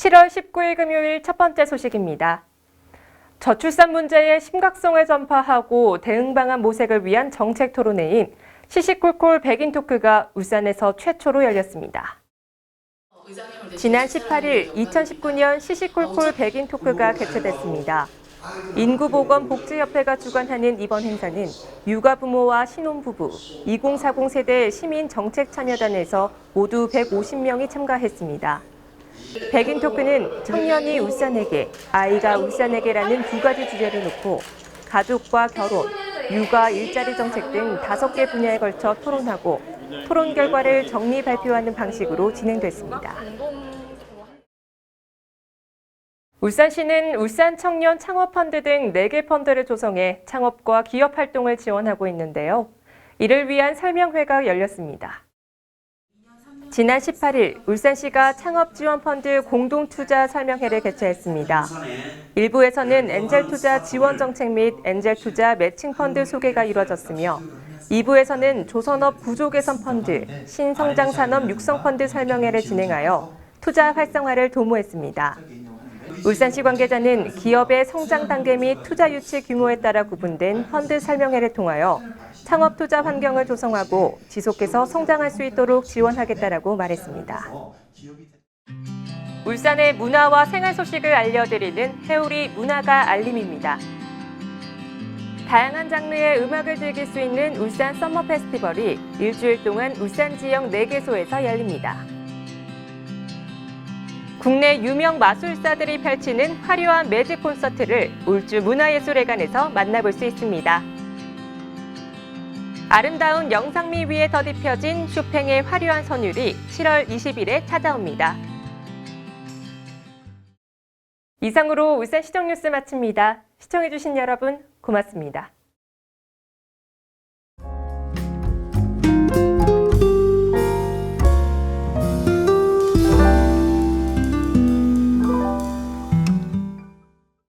7월 19일 금요일 첫 번째 소식입니다. 저출산 문제의 심각성을 전파하고 대응 방안 모색을 위한 정책 토론회인 시시콜콜 백인 토크가 울산에서 최초로 열렸습니다. 지난 18일 2019년 시시콜콜 백인 토크가 개최됐습니다. 인구보건복지협회가 주관하는 이번 행사는 육아부모와 신혼부부, 2040 세대 시민 정책 참여단에서 모두 150명이 참가했습니다. 백인 토크는 청년이 울산에게, 아이가 울산에게라는 두 가지 주제를 놓고 가족과 결혼, 육아, 일자리 정책 등 다섯 개 분야에 걸쳐 토론하고 토론 결과를 정리 발표하는 방식으로 진행됐습니다. 울산시는 울산 청년 창업 펀드 등 4개 펀드를 조성해 창업과 기업 활동을 지원하고 있는데요. 이를 위한 설명회가 열렸습니다. 지난 18일 울산시가 창업지원펀드 공동투자 설명회를 개최했습니다. 일부에서는 엔젤투자 지원 정책 및 엔젤투자 매칭펀드 소개가 이뤄졌으며 2부에서는 조선업 구조 개선 펀드, 신성장 산업 육성 펀드 설명회를 진행하여 투자 활성화를 도모했습니다. 울산시 관계자는 기업의 성장 단계 및 투자 유치 규모에 따라 구분된 펀드 설명회를 통하여 창업 투자 환경을 조성하고 지속해서 성장할 수 있도록 지원하겠다라고 말했습니다. 울산의 문화와 생활 소식을 알려드리는 해우리 문화가 알림입니다. 다양한 장르의 음악을 즐길 수 있는 울산 썸머 페스티벌이 일주일 동안 울산 지역 4개소에서 열립니다. 국내 유명 마술사들이 펼치는 화려한 매직 콘서트를 울주 문화예술회관에서 만나볼 수 있습니다. 아름다운 영상미 위에 더딥혀진 쇼팽의 화려한 선율이 7월 20일에 찾아옵니다. 이상으로 울산 시정 뉴스 마칩니다. 시청해주신 여러분 고맙습니다.